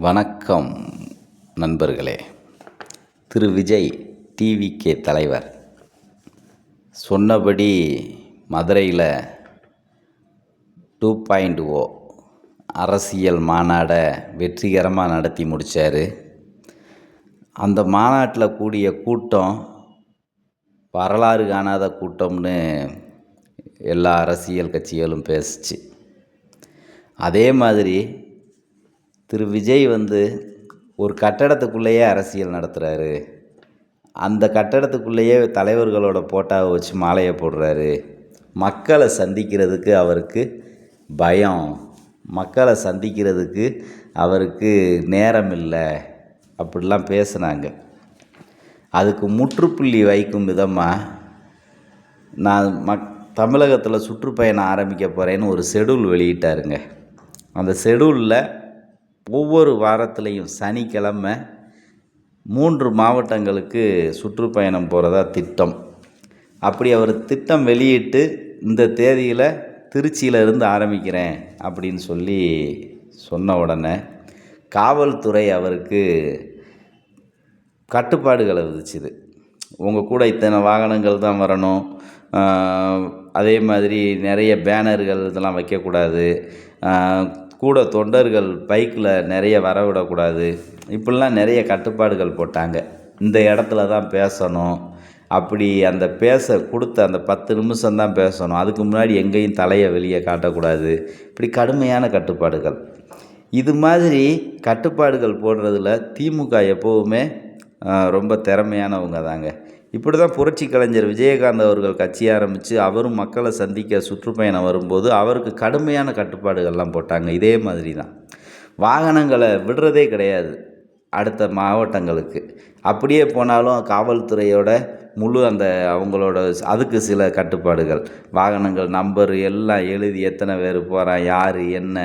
வணக்கம் நண்பர்களே. திரு விஜய் டிவிகே தலைவர். சொன்னபடி மதுரையில் டூ பாயிண்ட் ஓ oh அரசியல் மாநாடை வெற்றிகரமாக நடத்தி முடித்தார் அந்த மாநாட்டில் கூடிய கூட்டம் வரலாறு காணாத கூட்டம்னு எல்லா அரசியல் கட்சிகளும் பேசுச்சு. அதே மாதிரி திரு விஜய் வந்து ஒரு கட்டடத்துக்குள்ளேயே அரசியல் நடத்துகிறாரு அந்த கட்டடத்துக்குள்ளேயே தலைவர்களோட போட்டாவை வச்சு மாலையை போடுறாரு. மக்களை சந்திக்கிறதுக்கு அவருக்கு பயம். மக்களை சந்திக்கிறதுக்கு அவருக்கு நேரம் இல்லை. அப்படிலாம் பேசுனாங்க. அதுக்கு முற்றுப்புள்ளி வைக்கும் விதமாக நான் மக் தமிழகத்தில் சுற்றுப்பயணம் ஆரம்பிக்க போகிறேன்னு ஒரு ஷெடியூல் வெளியிட்டாருங்க. அந்த ஷெடியூலில் ஒவ்வொரு வாரத்துலேயும் சனிக்கிழமை மூன்று மாவட்டங்களுக்கு சுற்றுப்பயணம் போகிறதா திட்டம். அப்படி அவர் திட்டம் வெளியிட்டு இந்த தேதியில் திருச்சியில் இருந்து ஆரம்பிக்கிறேன் அப்படின்னு சொல்லி சொன்ன உடனே காவல்துறை அவருக்கு கட்டுப்பாடுகளை விதிச்சுது. உங்கள் கூட இத்தனை வாகனங்கள் தான் வரணும். அதே மாதிரி நிறைய பேனர்கள் இதெல்லாம் வைக்கக்கூடாது. கூட தொண்டர்கள் பைக்கில் நிறைய வரவிடக்கூடாது. இப்படிலாம் நிறைய கட்டுப்பாடுகள் போட்டாங்க. இந்த இடத்துல தான் பேசணும். அப்படி அந்த பேச கொடுத்த அந்த பத்து நிமிஷம் தான் பேசணும். அதுக்கு முன்னாடி எங்கேயும் தலையை வெளியே காட்டக்கூடாது. இப்படி கடுமையான கட்டுப்பாடுகள். இது மாதிரி கட்டுப்பாடுகள் போடுறதுல திமுக எப்போவுமே ரொம்ப திறமையானவங்க தாங்க. இப்படி தான் புரட்சி கலைஞர் விஜயகாந்த் அவர்கள் கட்சி ஆரம்பித்து அவரும் மக்களை சந்திக்க சுற்றுப்பயணம் வரும்போது அவருக்கு கடுமையான கட்டுப்பாடுகள்லாம் போட்டாங்க. இதே மாதிரி தான் வாகனங்களை விடுறதே கிடையாது அடுத்த மாவட்டங்களுக்கு. அப்படியே போனாலும் காவல்துறையோட முழு அந்த அவங்களோட அதுக்கு சில கட்டுப்பாடுகள். வாகனங்கள் நம்பர் எல்லாம் எழுதி எத்தனை பேர் போகிறான் யார் என்ன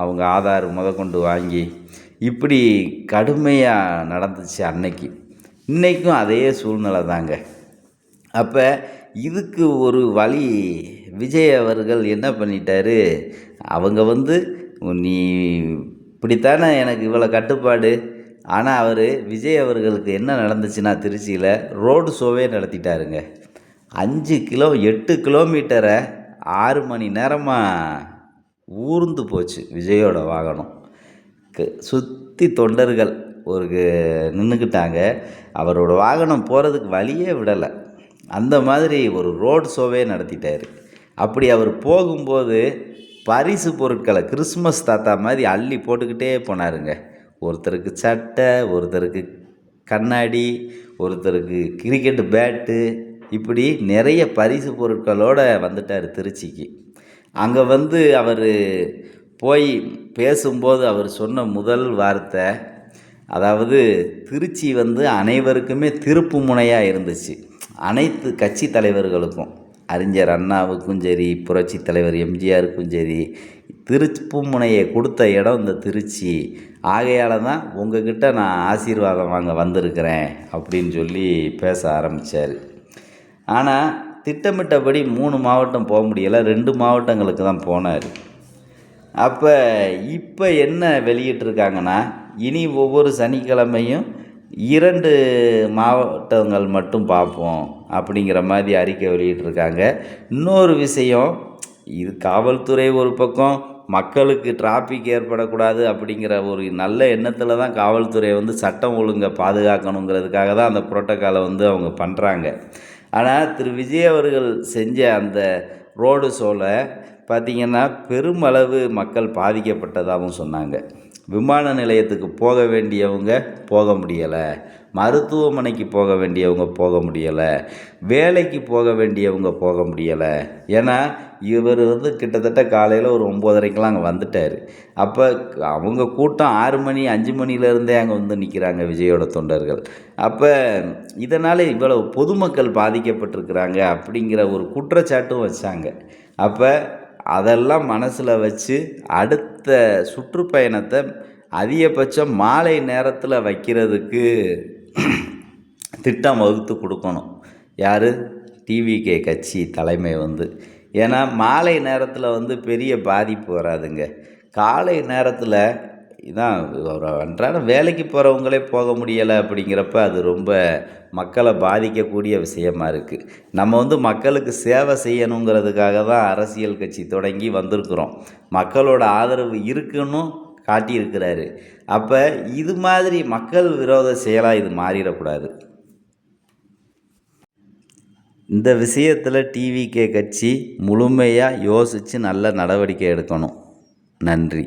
அவங்க ஆதார் முதற்கொண்டு வாங்கி. இப்படி கடுமையாக நடந்துச்சு அன்னைக்கு. இன்றைக்கும் அதே சூழ்நிலை தாங்க. அப்போ இதுக்கு ஒரு வழி விஜய் அவர்கள் என்ன பண்ணிட்டாரு? அவங்க வந்து நீ இப்படித்தானே எனக்கு இவ்வளோ கட்டுப்பாடு? ஆனால் அவர் விஜய் அவர்களுக்கு என்ன நடந்துச்சுன்னா திருச்சியில் ரோடு ஷோவே நடத்திட்டாருங்க. அஞ்சு கிலோ எட்டு கிலோமீட்டரை ஆறு மணி நேரமாக ஊர்ந்து போச்சு விஜயோட வாகனம். சுற்றி தொண்டர்கள் ஒரு நின்றுக்கிட்டாங்க அவரோட வாகனம் போகிறதுக்கு வழியே விடலை. அந்த மாதிரி ஒரு ரோட் ஷோவே நடத்திட்டார். அப்படி அவர் போகும்போது பரிசு பொருட்களை கிறிஸ்மஸ் தாத்தா மாதிரி அள்ளி போட்டுக்கிட்டே போனாருங்க. ஒருத்தருக்கு சட்டை ஒருத்தருக்கு கண்ணாடி ஒருத்தருக்கு கிரிக்கெட் பேட்டு இப்படி நிறைய பரிசு பொருட்களோடு வந்துட்டார் திருச்சிக்கு. அங்கே வந்து அவர் போய் பேசும்போது அவர் சொன்ன முதல் வார்த்தை அதாவது திருச்சி வந்து அனைவருக்குமே திருப்பு முனையாக இருந்துச்சு. அனைத்து கட்சி தலைவர்களுக்கும் அறிஞர் அண்ணாவுக்கும் சரி புரட்சி தலைவர் எம்ஜிஆருக்கும் சரி திருப்பு முனையை கொடுத்த இடம் இந்த திருச்சி. ஆகையால் தான் உங்ககிட்ட நான் ஆசீர்வாதம் வாங்க வந்திருக்கிறேன் அப்படின்னு சொல்லி பேச ஆரம்பித்தார் ஆனால் திட்டமிட்டபடி மூணு மாவட்டம் போக முடியலை ரெண்டு மாவட்டங்களுக்கு தான் போனார். அப்போ இப்போ என்ன வெளியிட்டிருக்காங்கன்னா இனி ஒவ்வொரு சனிக்கிழமையும் இரண்டு மாவட்டங்கள் மட்டும் பார்ப்போம் அப்படிங்கிற மாதிரி அறிக்கை வெளியிட்டிருக்காங்க. இன்னொரு விஷயம் இது காவல்துறை ஒரு பக்கம் மக்களுக்கு டிராஃபிக் ஏற்படக்கூடாது அப்படிங்கிற ஒரு நல்ல எண்ணத்தில் தான் காவல்துறை வந்து சட்டம் ஒழுங்கை பாதுகாக்கணுங்கிறதுக்காக தான் அந்த புரோட்டோக்காலை வந்து அவங்க பண்ணுறாங்க ஆனால் திரு. விஜய் அவர்கள் செஞ்ச அந்த ரோடு ஷோவில் பார்த்திங்கன்னா பெருமளவு மக்கள் பாதிக்கப்பட்டதாகவும் சொன்னாங்க. விமான நிலையத்துக்கு போக வேண்டியவங்க போக முடியலை. மருத்துவமனைக்கு போக வேண்டியவங்க போக முடியலை. வேலைக்கு போக வேண்டியவங்க போக முடியலை. ஏன்னா இவர் வந்து கிட்டத்தட்ட காலையில் ஒரு ஒம்போதரைக்கெலாம் அங்கே வந்துட்டார். அப்போ அவங்க கூட்டம் ஆறு மணி அஞ்சு மணிலேருந்தே அங்கே வந்து நிற்கிறாங்க விஜயோட தொண்டர்கள். அப்போ இதனால் இவ்வளவு பொதுமக்கள் பாதிக்கப்பட்டிருக்கிறாங்க அப்படிங்கிற ஒரு குற்றச்சாட்டும் வச்சாங்க. அப்போ அதெல்லாம் மனசில் வச்சு அடுத்த சுற்றுப்பயணத்தை அதிகபட்சம் மாலை நேரத்தில் வைக்கிறதுக்கு திட்டம் வகுத்து கொடுக்கணும். யார்? டிவிகே கட்சி தலைமை வந்து. ஏன்னா மாலை நேரத்தில் வந்து பெரிய பாதிப்பு வராதுங்க. காலை நேரத்தில் இதான் ஒரு அன்றாட வேலைக்கு போகிறவங்களே போக முடியலை அப்படிங்கிறப்ப அது ரொம்ப மக்களை பாதிக்கக்கூடிய விஷயமா இருக்குது நம்ம வந்து மக்களுக்கு சேவை செய்யணுங்கிறதுக்காக தான் அரசியல் கட்சி தொடங்கி வந்திருக்கிறோம். மக்களோட ஆதரவு இருக்குன்னு காட்டியிருக்கிறாரு. அப்போ இது மாதிரி மக்கள் விரோத செயலாக இது மாறிடக்கூடாது. இந்த விஷயத்தில் டிவிகே கட்சி முழுமையாக யோசித்து நல்ல நடவடிக்கை எடுக்கணும். நன்றி.